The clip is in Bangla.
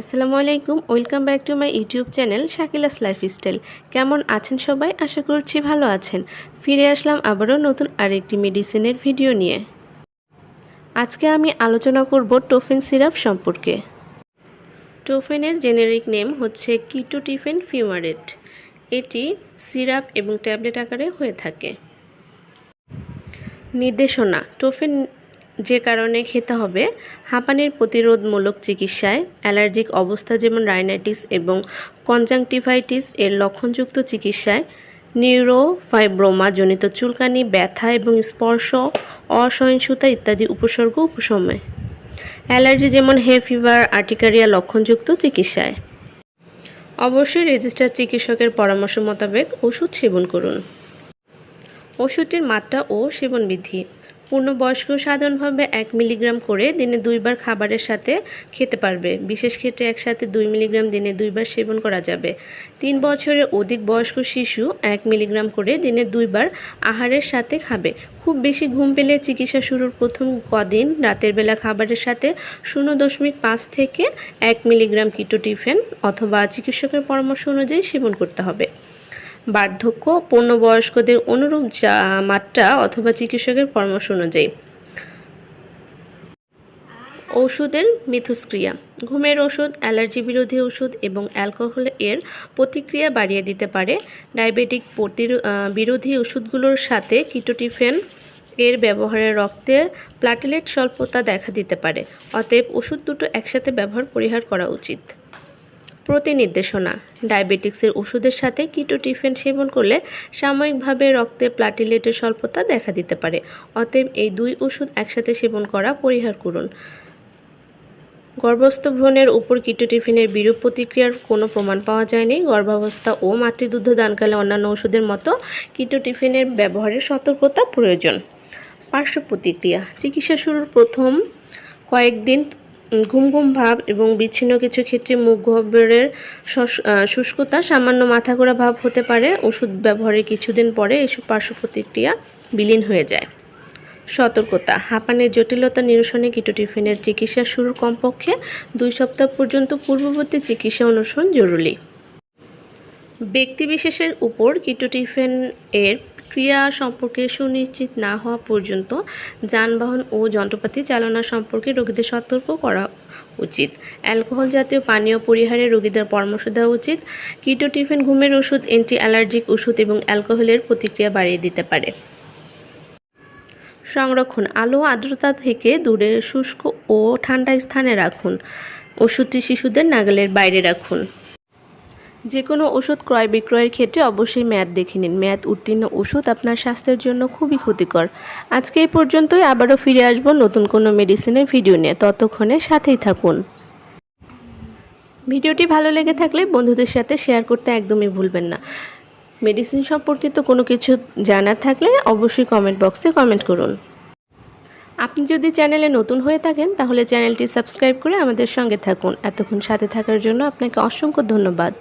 আসসালামু আলাইকুম, welcome back to my YouTube channel Shakila's lifestyle. কেমন আছেন সবাই? আশা করছি ভালো আছেন। ফিরে আসলাম আবারও নতুন আরেকটি মেডিসিনের ভিডিও নিয়ে। আজকে আমি আলোচনা করব টোফেন সিরাপ সম্পর্কে। টোফেনের জেনেরিক নেম হচ্ছে কিটোটিফেন ফিউমারেট। এটি সিরাপ এবং ট্যাবলেট আকারে হয়ে থাকে। নির্দেশনা, টোফেন যে কারণে খেতে হবে। হাঁপানির প্রতিরোধমূলক চিকিৎসায় অ্যালার্জিক অবস্থা যেমন রাইনাইটিস এবং কনজাংটিভাইটিস এর লক্ষণযুক্ত চিকিৎসায় নিউরোফাইব্রোমা জনিত চুলকানি, ব্যথা এবং স্পর্শ, অসহিষ্ণুতা ইত্যাদি উপসর্গ উপশমে। অ্যালার্জি যেমন হে ফিভার, আর্টিকারিয়া লক্ষণযুক্ত চিকিৎসায়। অবশ্যই রেজিস্টার চিকিৎসকের পরামর্শ মোতাবেক ওষুধ সেবন করুন। ওষুধটির মাত্রা ও সেবনবিধি। পূর্ণবয়স্ক সাধারণভাবে এক মিলিগ্রাম করে দিনে দুইবার খাবারের সাথে খেতে পারবে। বিশেষ ক্ষেত্রে একসাথে দুই মিলিগ্রাম দিনে দুইবার সেবন করা যাবে। তিন বছরের অধিক বয়স্ক শিশু এক মিলিগ্রাম করে দিনে দুইবার আহারের সাথে খাবে। খুব বেশি ঘুম পেলে চিকিৎসা শুরুর প্রথম কদিন রাতের বেলা খাবারের সাথে শূন্য দশমিক পাঁচ থেকে এক মিলিগ্রাম কিটোটিফেন অথবা চিকিৎসকের পরামর্শ অনুযায়ী সেবন করতে হবে। বার্ধক্য, পূর্ণবয়স্কদের অনুরূপ মাত্রা অথবা চিকিৎসকের পরামর্শ অনুযায়ী। ওষুধের মিথস্ক্রিয়া। ঘুমের ওষুধ, অ্যালার্জি বিরোধী ওষুধ এবং অ্যালকোহল এর প্রতিক্রিয়া বাড়িয়ে দিতে পারে। ডায়াবেটিক বিরোধী ওষুধগুলোর সাথে কিটোটিফেন এর ব্যবহারে রক্তে প্লাটেলেট স্বল্পতা দেখা দিতে পারে। অতএব ওষুধ দুটো একসাথে ব্যবহার, পরিহার করা উচিত। প্রতি নির্দেশনা ডায়াবেটিক্সের ওষুধের সাথে কিটোটিফেন সেবন করলে সাময়িকভাবে রক্তে প্লাটিলেটের স্বল্পতা দেখা দিতে পারে। অতএব এই দুই ওষুধ একসাথে সেবন করা পরিহার করুন। গর্ভস্থ ভ্রণের উপর কিটোটিফিনের বিরূপ প্রতিক্রিয়ার কোনো প্রমাণ পাওয়া যায়নি। গর্ভাবস্থা ও মাতৃদুগ্ধ দানকালে অন্যান্য ওষুধের মতো কিটোটিফিনের ব্যবহারের সতর্কতা প্রয়োজন। পার্শ্ব প্রতিক্রিয়া। চিকিৎসা শুরুর প্রথম কয়েকদিন ঘুম ঘুম ভাব এবং বিচ্ছিন্ন কিছু ক্ষেত্রে মুখ গহ্বরের শুষ্কতা, সামান্য মাথা ঘোরা ভাব হতে পারে। ওষুধ ব্যবহারের কিছুদিন পরে এসব পার্শ্ব প্রতিক্রিয়া বিলীন হয়ে যায়। সতর্কতা, হাঁপানির জটিলতা নিরসনে কিটোটিফিনের চিকিৎসা শুরুর কমপক্ষে দুই সপ্তাহ পর্যন্ত পূর্ববর্তী চিকিৎসা অনুসরণ জরুরি। ব্যক্তিবিশেষের উপর কিটোটিফেন এর ক্রিয়া সম্পর্কে সুনিশ্চিত না হওয়া পর্যন্ত যানবাহন ও যন্ত্রপাতি চালনা সম্পর্কে রোগীদের সতর্ক করা উচিত। অ্যালকোহল জাতীয় পানীয় পরিহারে রোগীদের পরামর্শ দেওয়া উচিত। কিটোটিফেন ঘুমের ওষুধ অ্যান্টি অ্যালার্জিক ওষুধ এবং অ্যালকোহলের প্রতিক্রিয়া বাড়িয়ে দিতে পারে। সংরক্ষণ, আলো আর্দ্রতা থেকে দূরে, শুষ্ক ও ঠান্ডা স্থানে রাখুন। ওষুধটি শিশুদের নাগালের বাইরে রাখুন। যে কোনো ওষুধ ক্রয় বিক্রয়ের ক্ষেত্রে অবশ্যই মেয়াদ দেখে নিন। মেয়াদ উত্তীর্ণ ওষুধ আপনার স্বাস্থ্যের জন্য খুবই ক্ষতিকর। আজকে এই পর্যন্তই। আবারও ফিরে আসব নতুন কোনো মেডিসিনের ভিডিও নিয়ে। ততক্ষণে সাথেই থাকুন। ভিডিওটি ভালো লেগে থাকলে বন্ধুদের সাথে শেয়ার করতে একদমই ভুলবেন না। মেডিসিন সম্পর্কিত কোনো কিছু জানার থাকলে অবশ্যই কমেন্ট বক্সে কমেন্ট করুন। আপনি যদি চ্যানেলে নতুন হয়ে থাকেন, তাহলে চ্যানেলটি সাবস্ক্রাইব করে আমাদের সঙ্গে থাকুন। এতক্ষণ সাথে থাকার জন্য আপনাকে অসংখ্য ধন্যবাদ।